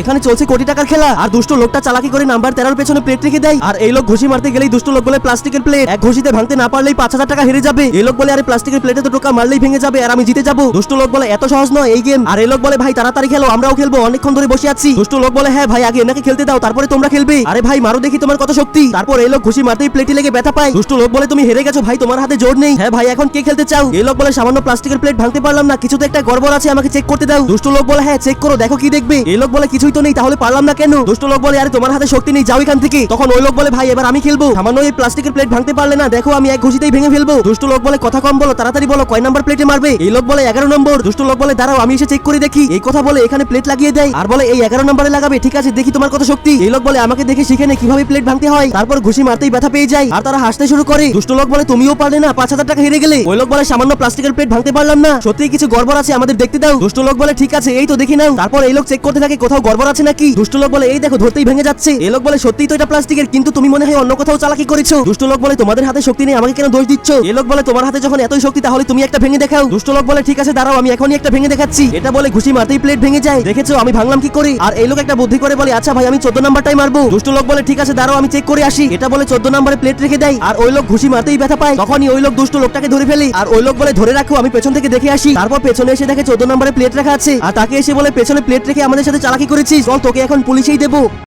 এখানে চলছে কোটি টাকার খেলা। আর দুষ্ট লোকটা চালাকি করে নাম্বার তেরোর পেছনে প্লেট রেখে দেয়। আর এই লোক ঘুষি মারতে গেলেই দুষ্ট লোক বলে প্লাস্টিকের প্লেট এক ঘুষিতে ভাঙতে না পারলেই পাঁচ হাজার টাকা হেরে যাবে। এই লোক বলে, আরে, প্লাস্টিকের প্লেটে তো টোকা মারলেই ভেঙে যাবে আর আমি জিতে যাব। দুষ্ট লোক বলে, এত সহজ নয় এই গেম আর এই লোক বলে, ভাই, তাড়াতাড়ি খেলো, আমরাও খেলব। অনেকক্ষণ ধরে বসে আছি। দুষ্ট লোক বলে হ্যাঁ ভাই, আগে এনাকে খেলতে দাও, তারপরে তোমরা খেলবে। আরে, ভাই, মারো দেখি তোমার কত শক্তি। তারপর এই লোক ঘুষি মারতেই প্লেটে লেগে ব্যথা পায়। দুষ্ট লোক বলে, তুমি হেরে গেছো, ভাই, তোমার হাতে জোর নেই। হ্যাঁ ভাই, এখন কে খেলতে চাও? এই লোক বলে, সামান্য প্লাস্টিকের প্লেট ভাঙতে পারলাম না কিছু তো একটা গড়বড় আছে, আমাকে চেক করতে দাও। দুষ্ট লোক বলে হ্যাঁ চেক করো, দেখো কি দেখবে। এই লোক বলে কিছুই তো নেই, তাহলে পারলাম না কেন? দুষ্ট লোক বলে, আরে, তোমার হাতে শক্তি নেই, যাও এখান থেকে। তখন ওই লোক বলে, ভাই, এবার আমি খেলব। সামান্য এই প্লাস্টিকের প্লেট ভাঙতে পারলে না, দেখো, আমি এক ঘুষিতেই ভেঙে ফেলব। দুষ্ট লোক বলে, কথা কম বলো, তাড়াতাড়ি বলো, কয় নাম্বার প্লেটে মারবে? এই লোক বলে, এগারো নম্বর। দুষ্ট লোক বলে, দাঁড়াও, আমি এসে চেক করে দেখি। এই কথা বলে, এখানে প্লেট লাগিয়ে দেয়। আর বলে, এই এগারো নম্বরে লাগাবে, ঠিক আছে, দেখি তোমার কত শক্তি। এই লোক বলে, আমাকে দেখে শিখে নে, কীভাবে প্লেট ভাঙতে হয়। তারপর ঘুষি মারতেই ব্যথা পেয়ে যায়, আর তারা হাসতে শুরু করে। দুষ্ট লোক বলে, তুমিও পারলে না, পাঁচ হাজার টাকা হেরে গেলে। ওই লোক বলে, সামান্য প্লাস্টিকের প্লেট ভাঙতে পারলাম না। সত্যি কিছু গড়বড় আছে আমাদের দেখতে দাও। দুষ্ট লোক বলে, ঠিক আছে, এই তো দেখি নাও। তারপর এই লোক চেক করতে থাকে, কোথাও গড়বড় আছে নাকি? দুষ্ট লোক বলে, এই দেখো, ধরতেই ভেঙে যাচ্ছে। এই লোক বলে, সত্যিই তো এটা প্লাস্টিকের, কিন্তু তুমি মনে হয় অন্য কোথাও চালাকি করেছ? দুষ্ট লোক বলে, তোমাদের হাতে শক্তি নেই, আমাকে কেন দোষ দিচ্ছ? এই লোক বলে, তোমার হাতে যখন এতই শক্তি, তাহলে তুমি একটা ভেঙে দেখাও। দুষ্ট লোক বলে, ঠিক আছে, দাঁড়াও, আমি এখনই একটা ভেঙে দেখাচ্ছি। এটা বলে, ঘুষি মারতেই প্লেট ভেঙে যায়। দেখেছ, আমি ভাঙলাম কি করে? আর এই লোক একটা বুদ্ধি করে বলে আচ্ছা ভাই, আমি চোদ্দ নাম্বারটাই মারবো। দুষ্ট লোক বলে, ঠিক আছে, দাঁড়াও, আমি চেক করে আসি। এটা বলে, চোদ্দ নাম্বারে প্লেট রেখে দেয়। আর ওই লোক ঘুষি মারতেই ব্যথা পায়। তখনই ওই লোক দুষ্ট লোকটাকে ধরে ফেলি। আর ওই লোক বলে, ধরে রাখো, আমি পেছন থেকে দেখে আসি। তারপর পেছনে এসে দেখে চোদ্দ নাম্বারে প্লেট রাখা আছে। আর তাকে এসে বলে, পেছনে প্লেট রেখে আমাদের সাথে চালাকি করেছিস? চল তোকে এখন পুলিশেই দেবো।